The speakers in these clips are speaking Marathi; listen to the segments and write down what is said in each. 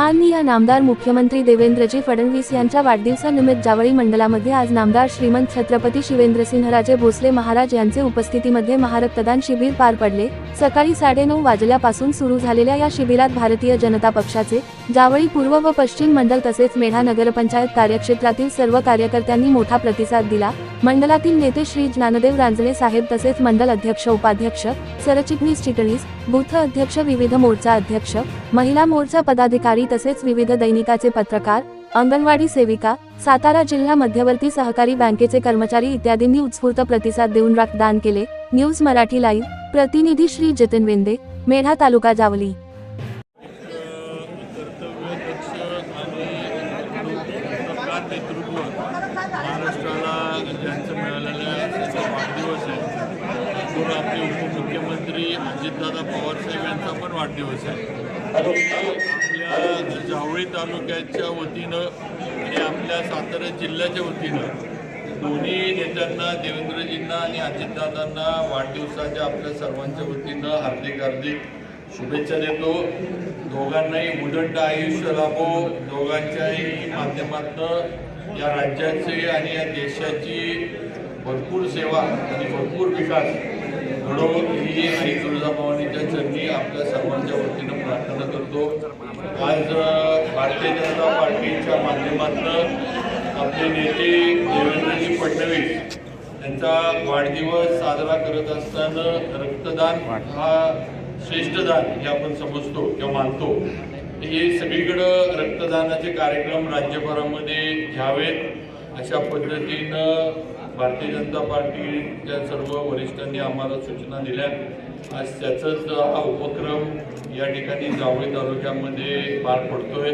माननीय नामदार मुख्यमंत्री देवेंद्रजी फडणवीस यांच्या वाढदिवसानिमित्त जावळी मंडलामध्ये आज नामदार श्रीमंत छत्रपती शिवेंद्रसिंहराजे भोसले महाराज यांचे उपस्थितीमध्ये महारक्तदान शिबिर पार पडले. सकाळी साडेनऊ वाजल्यापासून सुरू झालेल्या या शिबिरात भारतीय जनता पक्षाचे जावळी पूर्व व पश्चिम मंडल तसेच मेढा नगरपंचायत कार्यक्षेत्रातील सर्व कार्यकर्त्यांनी मोठा प्रतिसाद दिला. मंडलातील नेते श्री ज्ञानदेव रांजणे साहेब तसेच मंडल अध्यक्ष उपाध्यक्ष सरचिटणीस चिटणीस बूथ अध्यक्ष विविध मोर्चा अध्यक्ष महिला मोर्चा पदाधिकारी तसेच विविध दैनिकाचे पत्रकार अंगणवाडी सेविका सातारा जिल्हा मध्यवर्ती सहकारी बँकेचे कर्मचारी इत्यादींनी उत्स्फूर्त प्रतिसाद देऊन रक्तदान केले. News Marathi live. प्रतिनिधी श्री जतिन वेंदे मेढा तालुका जावली. महाराष्ट्राला ज्यांचं मिळालेलं त्याचा वाढदिवस आहे. आपले उपमुख्यमंत्री अजितदादा पवारसाहेब यांचा पण वाढदिवस आहे. आपल्या जावळी तालुक्याच्या वतीनं आणि आपल्या सातारा जिल्ह्याच्या वतीनं दोन्ही नेत्यांना देवेंद्रजींना आणि अजितदादांना वाढदिवसाच्या आपल्या सर्वांच्या वतीनं हार्दिक हार्दिक शुभेच्छा देतो. दोघांनाही उदंड आयुष्य लाभो. दोघांच्याही माध्यमातून या राज्याची आणि या देशाची भरपूर सेवा आणि भरपूर विकास घडो ही आई तुळजाभवानीच्या चरणी आपल्या सर्वांच्या वतीनं करतो. आज भारतीय जनता पार्टीच्या माध्यमातून आपले नेते देवेंद्रजी फडणवीस यांचा वाढदिवस साजरा करत असताना रक्तदान हा श्रेष्ठ दान हे आपण समजतो किंवा मानतो. हे सगळीकडं रक्तदानाचे कार्यक्रम राज्यभरामध्ये घ्यावेत अशा पद्धतीनं भारतीय जनता पार्टीच्या सर्व वरिष्ठांनी आम्हाला सूचना दिल्या. आज त्याचाच हा उपक्रम या ठिकाणी जावळी तालुक्यामध्ये पार पडतोय.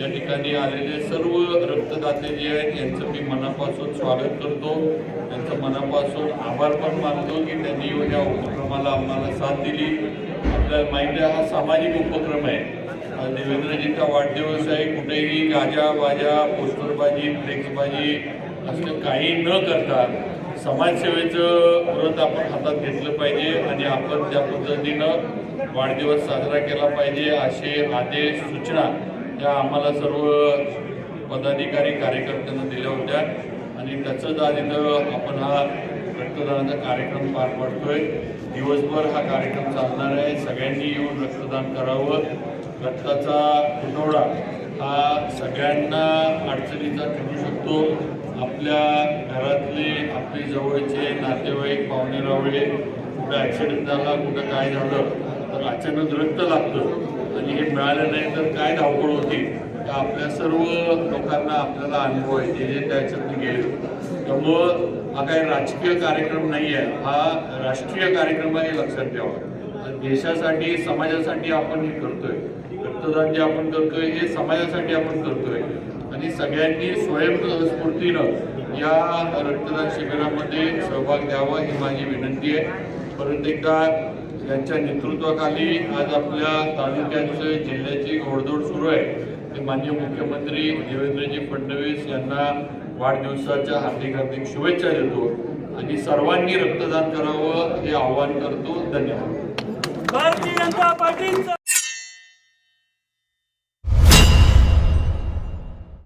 या ठिकाणी आलेले सर्व रक्तदाते जे आहेत यांचं मी मनापासून स्वागत करतो. त्यांचं मनापासून आभार पण मानतो की त्यांनी या उपक्रमाला आम्हाला साथ दिली. आपल्याला माहिती आहे हा सामाजिक उपक्रम आहे. देवेंद्रजींचा वाढदिवस आहे. कुठेही गाजा बाजा पोस्टरबाजी फ्लेक्सबाजी असं काही न करता समाजसेवेचं व्रत आपण हातात घेतलं पाहिजे आणि आपण त्या पद्धतीनं वाढदिवस साजरा केला पाहिजे असे आदेश सूचना त्या आम्हाला सर्व पदाधिकारी कार्यकर्त्यांना दिल्या होत्या. आणि त्याचंच आज इथं आपण हा रक्तदानाचा कार्यक्रम पार पाडतोय. दिवसभर हा कार्यक्रम चालणार आहे. सगळ्यांनी येऊन रक्तदान करावं. रक्ताचा तुटवडा हा सगळ्यांना अडचणीचा ठरू शकतो. आपल्या घरातले आपले जवळचे नातेवाईक पाहुणे रावळे कुठं ॲक्सिडेंट झाला कुठं काय झालं तर अचानक रक्त लागतं. आणि हे मिळालं नाही तर काय धावपळ होती? तर आपल्या सर्व लोकांना आपल्याला अनुभव आहे जे जे त्याच्यातून गेले. त्यामुळं हा काही राजकीय कार्यक्रम नाही आहे हा राष्ट्रीय कार्यक्रम आहे लक्षात ठेवा. देशासाठी समाजासाठी आपण हे करतोय. रक्तदान जे आपण करतोय हे समाजासाठी आपण करतोय. आणि सगळ्यांनी स्वयंस्फूर्तीनं या रक्तदान शिबिरामध्ये सहभाग द्यावा ही माझी विनंती आहे. परत एकदा यांच्या नेतृत्वाखाली आज आपल्या तालुक्याचं जिल्ह्याची घोडदौड सुरू आहे. ते माननीय मुख्यमंत्री देवेंद्रजी फडणवीस यांना वाढदिवसाच्या हार्दिक हार्दिक शुभेच्छा देतो आणि सर्वांनी रक्तदान करावं हे आवाहन करतो. धन्यवाद. भारतीय जनता पार्टी